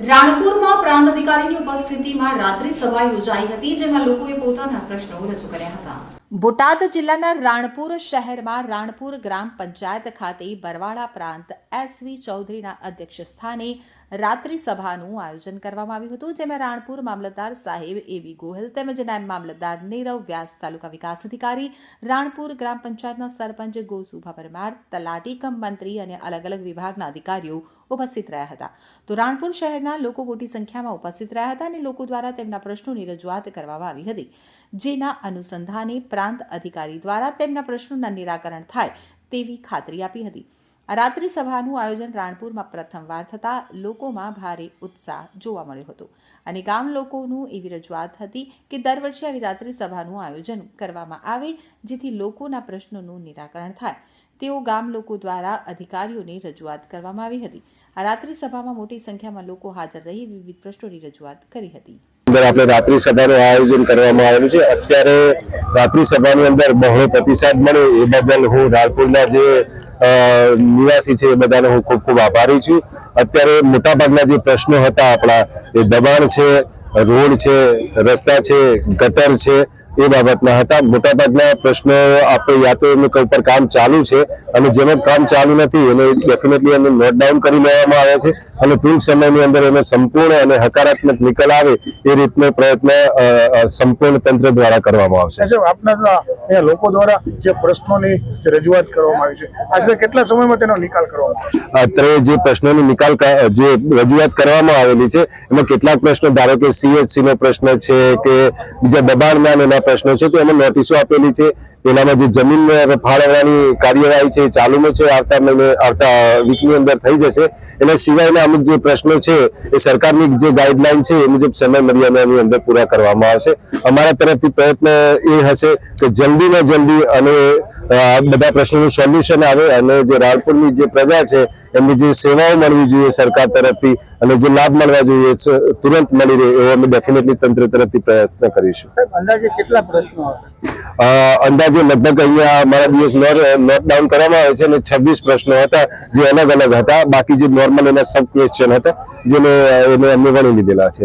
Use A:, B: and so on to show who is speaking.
A: રાણપુરમાં પ્રાંત અધિકારીની ઉપસ્થિતિમાં રાત્રિ સભા યોજાઈ હતી, જેમાં લોકોએ પોતાના પ્રશ્નો રજૂ કર્યા હતા. બોટાદ જિલ્લાના રાણપુર શહેરમાં રાણપુર ગ્રામ પંચાયત ખાતે બરવાળા પ્રાંત એસવી ચૌધરીના અધ્યક્ષ સ્થાને રાત્રિ સભાનું આયોજન કરવામાં આવ્યું હતું, જેમાં રાણપુર મામલતદાર સાહેબ એવી ગોહિલ તેમજ નાયબ મામલતદાર નીરવ વ્યાસ, તાલુકા વિકાસ અધિકારી, રાણપુર ગ્રામ પંચાયતના સરપંચ ગોસુભા પરમાર, તલાટી કમ મંત્રી અને અલગ અલગ વિભાગના અધિકારીઓ ઉપસ્થિત રહ્યા હતા. તો રાણપુર શહેરના લોકો મોટી સંખ્યામાં ઉપસ્થિત રહ્યા હતા અને લોકો દ્વારા તેમના પ્રશ્નોની રજૂઆત કરવામાં આવી હતી. જેના અનુસંધાને પ્રાંત અધિકારી દ્વારા તેમના પ્રશ્નોના નિરાકરણ થાય તેવી ખાતરી આપી હતી. આ રાત્રિ સભાનું આયોજન રાણપુરમાં પ્રથમવાર થતાં લોકોમાં ભારે ઉત્સાહ જોવા મળ્યો હતો. અને ગામ લોકોનું એવી રજૂઆત હતી કે દર વર્ષે આવી રાત્રિ સભાનું આયોજન કરવામાં આવે, જેથી લોકોના પ્રશ્નોનું નિરાકરણ થાય. તેઓ ગામ લોકો દ્વારા અધિકારીઓને રજૂઆત કરવામાં આવી હતી. આ રાત્રિ સભામાં મોટી સંખ્યામાં લોકો હાજર રહી વિવિધ પ્રશ્નોની રજૂઆત કરી હતી.
B: અંદર આપણે રાત્રિ સભાનું આયોજન કરવામાં આવેલું છે. અત્યારે રાત્રિ સભાની અંદર બહોળો પ્રતિસાદ મળે એ બદલ હું રાણપુરના જે નિવાસી છે એ બધાનો હું ખૂબ ખૂબ આભારી છું. અત્યારે મોટાભાગના જે પ્રશ્નો હતા આપણા, એ દબાણ છે, રોડ છે, રસ્તા છે, ગટર છે એ બાબતના હતા. મોટાભાગના પ્રશ્નો આપણે યા તો એમનું કંઈ પર કામ ચાલુ છે અને જેનું કામ ચાલુ નથી એને ડેફિનેટલી એને નોટ ડાઉન કરી લેવામાં આવે છે અને ટૂંક સમયની અંદર એનો સંપૂર્ણ અને હકારાત્મક નિકાલ આવે એ રીતનો પ્રયત્ન સંપૂર્ણ તંત્ર દ્વારા કરવામાં આવશે.
C: આપના લોકો દ્વારા જે પ્રશ્નોની રજૂઆત કરવામાં આવી છે આજે કેટલા સમયમાં તેનો નિકાલ કરવામાં
B: અત્યારે જે પ્રશ્નોની નિકાલ જે રજૂઆત કરવામાં આવેલી છે એમાં કેટલાક પ્રશ્નો ધારો કે સીએચસી નો પ્રશ્ન છે કે બીજા દબાણના એના પ્રશ્નો છે, તો એમાં નોટિસો આપેલી છે. એનામાં જે જમીન ફાળવવાની કાર્યવાહી છે ચાલુમાં છે, આવતા મહિને, આવતા વીકની અંદર થઈ જશે. એના સિવાયના અમુક જે પ્રશ્નો છે, એ સરકારની જે ગાઈડલાઈન છે, એ મુજબ સમય મર્યાદાની અંદર પૂરા કરવામાં આવશે. અમારા તરફથી પ્રયત્ન એ હશે કે જલ્દીમાં જલ્દી અને આ બધા પ્રશ્નોનું સોલ્યુશન આવે અને જે રાણપુરની જે પ્રજા છે એમની જે સેવાઓ મળવી જોઈએ સરકાર તરફથી અને જે લાભ મળવા જોઈએ તુરંત મળી રહે એવો અમે ડેફિનેટલી તંત્ર તરફથી પ્રયત્ન કરીશું.
C: અંદાજે કેટલા પ્રશ્નો
B: અંદાજે લગભગ અહીંયા અમારા દિવસ લોકડાઉન ડાઉન કરવામાં આવે છે અને છવ્વીસ પ્રશ્નો હતા જે અલગ અલગ હતા. બાકી જે નોર્મલ એના સબ ક્વેશ્ચન હતા જેને એને અમે વણી લીધેલા છે.